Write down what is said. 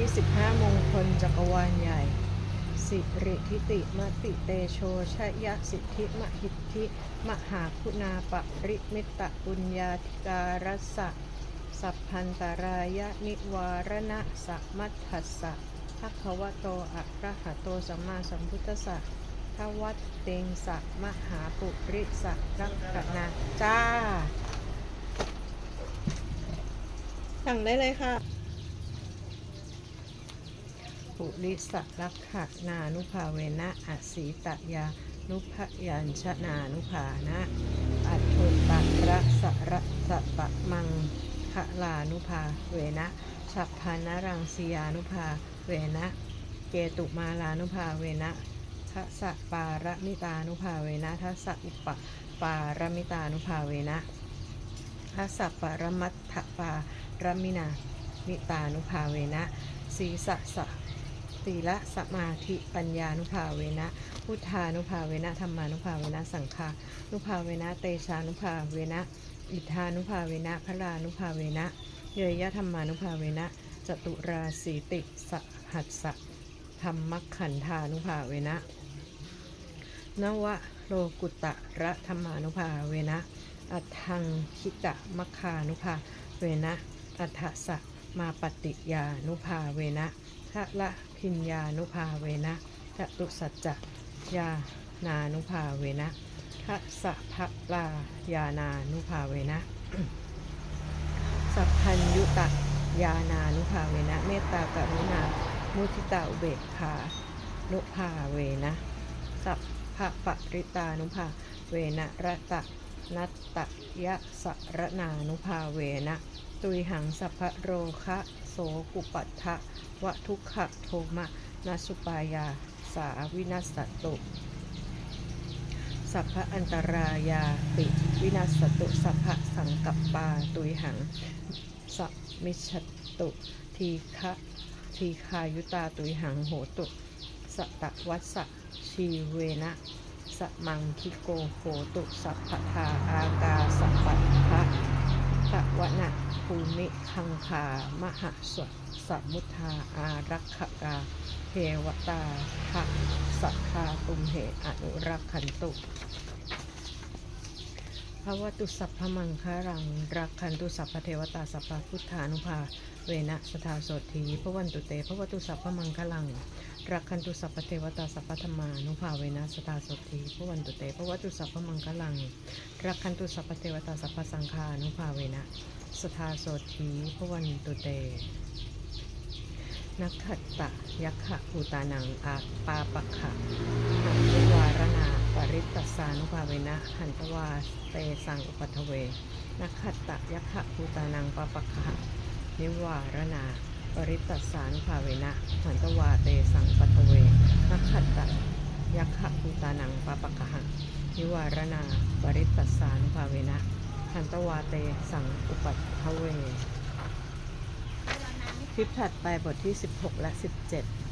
ที่ 15 มงคลจักรวาลใหญ่ สิริทิติมติเตโชชยะสิทธิมหิทธิ มหาคุณาปริมิตตปุญญาธิการสะสัพพันตรายะนิวารณะสัมมัทธัสสะภะควโตอะระหะโตสัมมาสัมพุทธัสสะทวัตเตงสะมหาปุริสะรักนาจ้าสั่งได้เลยค่ะ ปุริสลักขะนานุภาเวนะอสีตยานุพยัญชนานุภานะ อัตถุตัระสะระสะปะมังคะลานุภาเวนะฉับพันรังสียานุภาเวนะ เกตุมาลานุภาเวนะทัสะปารมิตานุภาเวนะทัสะอุปปารมิตานุภาเวนะทัสสะปรมัตถปารมินามิตานุภาเวนะสีสะสะ สีละสมาธิปัญญานุภาเวนะพุทธานุภาเวนะธรรมานุภาเวนะสังฆานุภาเวนะเตชานุภาเวนะอิทธานุภาเวนะพระลานุภาเวนะเยยยะธรรมานุภาเวนะจตุราสีติสหัสสะธรรมขันธานุภาเวนะนวะโลกุตะระธรรมานุภาเวนะอัตถังคิตะมคานุภาเวนะอัฏฐสะมาปฏิยานุภาเวนะ ทะละพิญญานุภาเวนะจตุสัจจะยานานุภาเวนะทะสะภะลายานานุภาเวนะ สัพพัญยุตะยานานุภาเวนะ เมตตากรุณา มุทิตาอุเบกขานุภาเวนะ สัพพะปริตานุภาเวนะระตะนัตตะยะสรนานุภาเวนะ ตุยหังสัพพโรคะ โสกุปัฏฐะวะทุกขะโทมะนาสุปายา สาวินัสตุสัพพะอันตรายาปิ วินัสตุสัพพะสังกัปปาตุยหังสัมิชตุทีฆะทีคายุตาตุยหังโหตุสตะวัสสะชีเวนะสมังคิโกโหตุ สัพพทาอากาสัพพะ ภูมิคังคามหาสวสมุทาอารักขกาเทวตาภะสัทธาตุมเหอนุรักขันตุภวตุสัพพมังคารัง รักขันตุสัพพเทวตาสัพพพุทธานุภาเวนะสทาโสธีพระวันตุเตพระวัตุสัพพมังคลัง รักขันตุสัพพเทวตาสัพพธรรมานุภาเวนะสทาโสธีพระวันตุเตพระวัตุสัพพมังคลัง รักขันตุสัพพเทวตาสัพพสังฆานุภาเวนะ สทาโสธีพวันตุเต นักขัตตะยักขะภูตานังอาปาปะขะหันตวารณาปริตตสานุภาเวนะหันตวาเตสังอุปัทเว นักขัตตะยักขะภูตานังปาปะขะนิวารณาปริตตสานุภาเวนะหันตวาเตสังปัทเว นักขัตตะยักขะภูตานังปาปะขะนิวารณาปริตตสานุภาเวนะ ขันตวาเต สังอุปัตทเว คลิปถัดไปบทที่ 16 และ 17